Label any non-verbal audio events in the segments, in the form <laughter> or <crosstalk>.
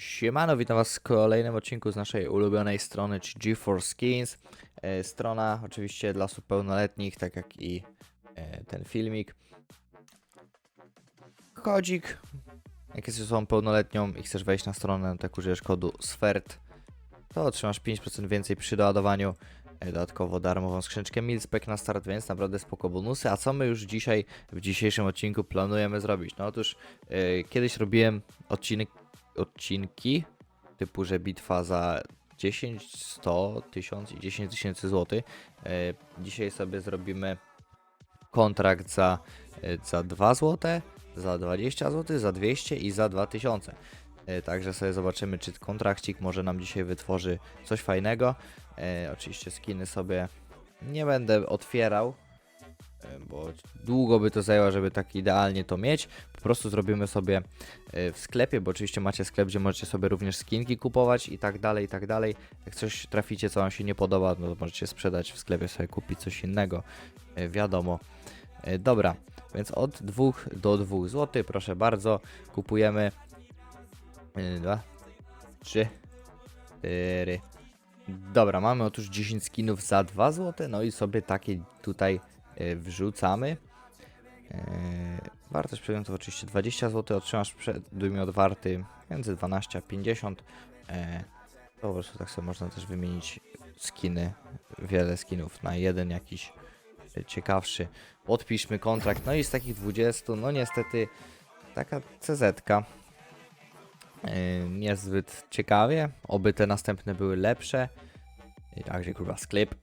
Siemano, witam was w kolejnym odcinku z naszej ulubionej strony, czy GeForce Skins. E, strona oczywiście dla osób pełnoletnich, tak jak i e, ten filmik. Kodzik. Jak jesteś osobą pełnoletnią i chcesz wejść na stronę, tak użyjesz kodu SFERT, to otrzymasz 5% więcej przy doładowaniu. Dodatkowo darmową skrzyneczkę Milspec na start, więc naprawdę spoko bonusy. A co my już dzisiaj, w dzisiejszym odcinku planujemy zrobić? No otóż e, kiedyś robiłem odcinek odcinki, typu, że bitwa za 10, 100, 1000 i 10 tysięcy złotych. E, Dzisiaj sobie zrobimy kontrakt za, e, za 2 zł, za 20 zł, za 200 i za 2000. E, Także sobie zobaczymy, czy kontrakcik może nam dzisiaj wytworzy coś fajnego. E, Oczywiście skiny sobie nie będę otwierał, e, bo długo by to zajęło, żeby tak idealnie to mieć. Po prostu zrobimy sobie w sklepie, bo oczywiście macie sklep, gdzie możecie sobie również skinki kupować i tak dalej, i tak dalej. Jak coś traficie, co wam się nie podoba, no to możecie sprzedać w sklepie, sobie kupić coś innego, wiadomo. Dobra, więc od 2 do 2 zł, proszę bardzo, kupujemy 2, 3, 4. Dobra, mamy otóż 10 skinów za 2 zł, no i sobie takie tutaj e, wrzucamy. E, Wartość przedmiotu oczywiście 20 zł, otrzymasz przedmiot warty między 12 a 50. E, To po prostu tak sobie można też wymienić skiny, wiele skinów na jeden jakiś ciekawszy. Podpiszmy kontrakt, no i z takich 20, no niestety taka CZ-ka. E, Niezbyt ciekawie, oby te następne były lepsze. Także kurwa sklep.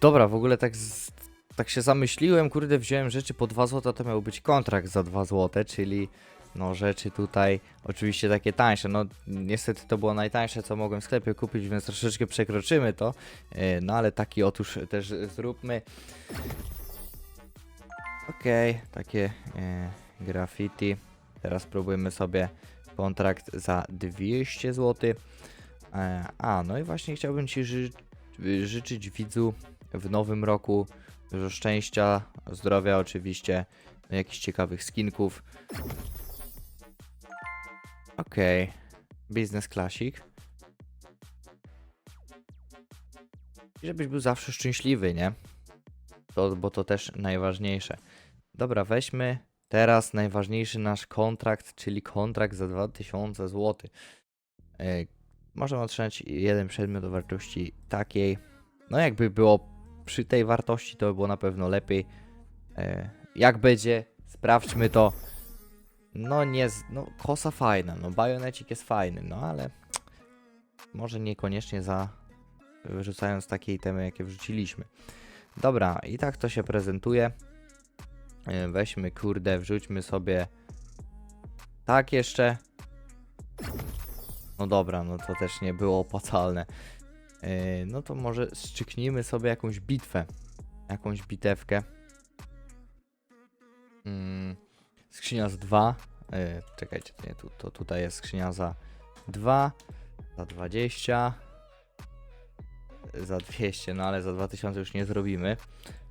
Dobra, w ogóle tak, z, tak się zamyśliłem, kurde, wziąłem rzeczy po 2 zł, to miał być kontrakt za 2 zł, czyli no rzeczy tutaj oczywiście takie tańsze. No niestety to było najtańsze, co mogłem w sklepie kupić, więc troszeczkę przekroczymy to. No ale taki otóż też zróbmy. Okej, takie e, graffiti. Teraz spróbujemy sobie kontrakt za 200 zł. E, A, no i właśnie chciałbym Ci ży życzyć widzu w nowym roku dużo szczęścia, zdrowia oczywiście, no, jakichś ciekawych skinków. Okej, Business Classic. I żebyś był zawsze szczęśliwy, nie? To, bo to też najważniejsze. Dobra, weźmy teraz najważniejszy nasz kontrakt, czyli kontrakt za 2000 zł. E, możemy otrzymać jeden przedmiot o wartości takiej. No jakby było przy tej wartości, to by było na pewno lepiej. E, jak będzie, sprawdźmy to. No nie, no kosa fajna, no bajonecik jest fajny, no ale może niekoniecznie za wyrzucając takie itemy, jakie wrzuciliśmy. Dobra, i tak to się prezentuje. E, Weźmy, kurde, wrzućmy sobie tak jeszcze. No dobra, no to też nie było opłacalne. Yy, no to może strzyknijmy sobie jakąś bitwę. Jakąś bitewkę. Mm, skrzynia z 2. Yy, czekajcie, nie, tu, to tutaj jest skrzynia za 2. Za 20. Za 200, no ale za 2000 już nie zrobimy.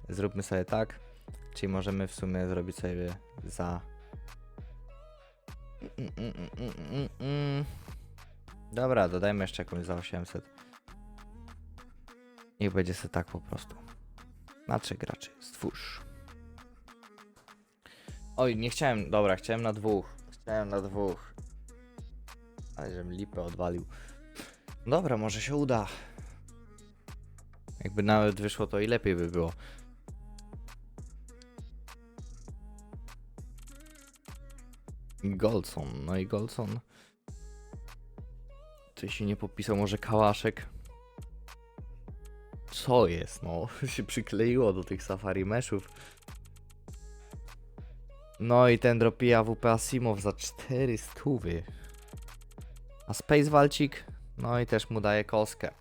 Zróbmy sobie tak. Czyli możemy w sumie zrobić sobie za. Dobra, dodajmy jeszcze jakąś za 800. Niech będzie sobie tak po prostu. Na trzech graczy. Stwórz. Oj, nie chciałem. Dobra, chciałem na dwóch. Chciałem na dwóch. Ale żebym lipę odwalił. Dobra, może się uda. Jakby nawet wyszło, to i lepiej by było. Goldson. No i Goldson. Ty się nie popisał, może kałaszek. Co jest, no? <laughs> się przykleiło do tych safari meszów. No i ten dropi AWP Asimow za 4 stówy. A Space Walcik? No i też mu daje koskę.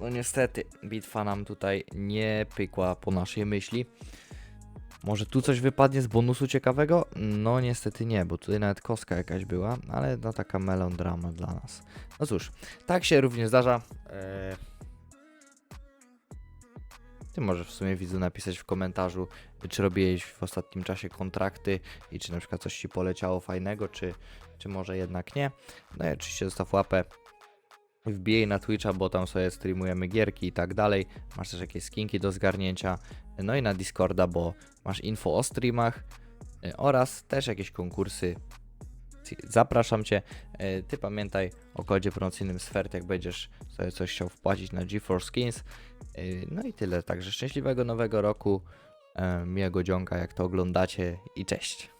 No niestety, bitwa nam tutaj nie pykła po naszej myśli. Może tu coś wypadnie z bonusu ciekawego? No niestety nie, bo tutaj nawet kostka jakaś była, ale no taka melodrama dla nas. No cóż, tak się również zdarza. Eee... Ty możesz w sumie widzu napisać w komentarzu, czy robiłeś w ostatnim czasie kontrakty i czy na przykład coś ci poleciało fajnego, czy, czy może jednak nie. No i oczywiście zostaw łapę. Wbijaj na Twitcha, bo tam sobie streamujemy gierki i tak dalej. Masz też jakieś skinki do zgarnięcia. No i na Discorda, bo masz info o streamach y, oraz też jakieś konkursy. Zapraszam Cię. Y, Ty pamiętaj o kodzie promocyjnym SFERT, jak będziesz sobie coś chciał wpłacić na GeForce Skins. Y, No i tyle. Także szczęśliwego nowego roku. Miłego dzionka, jak to oglądacie i cześć.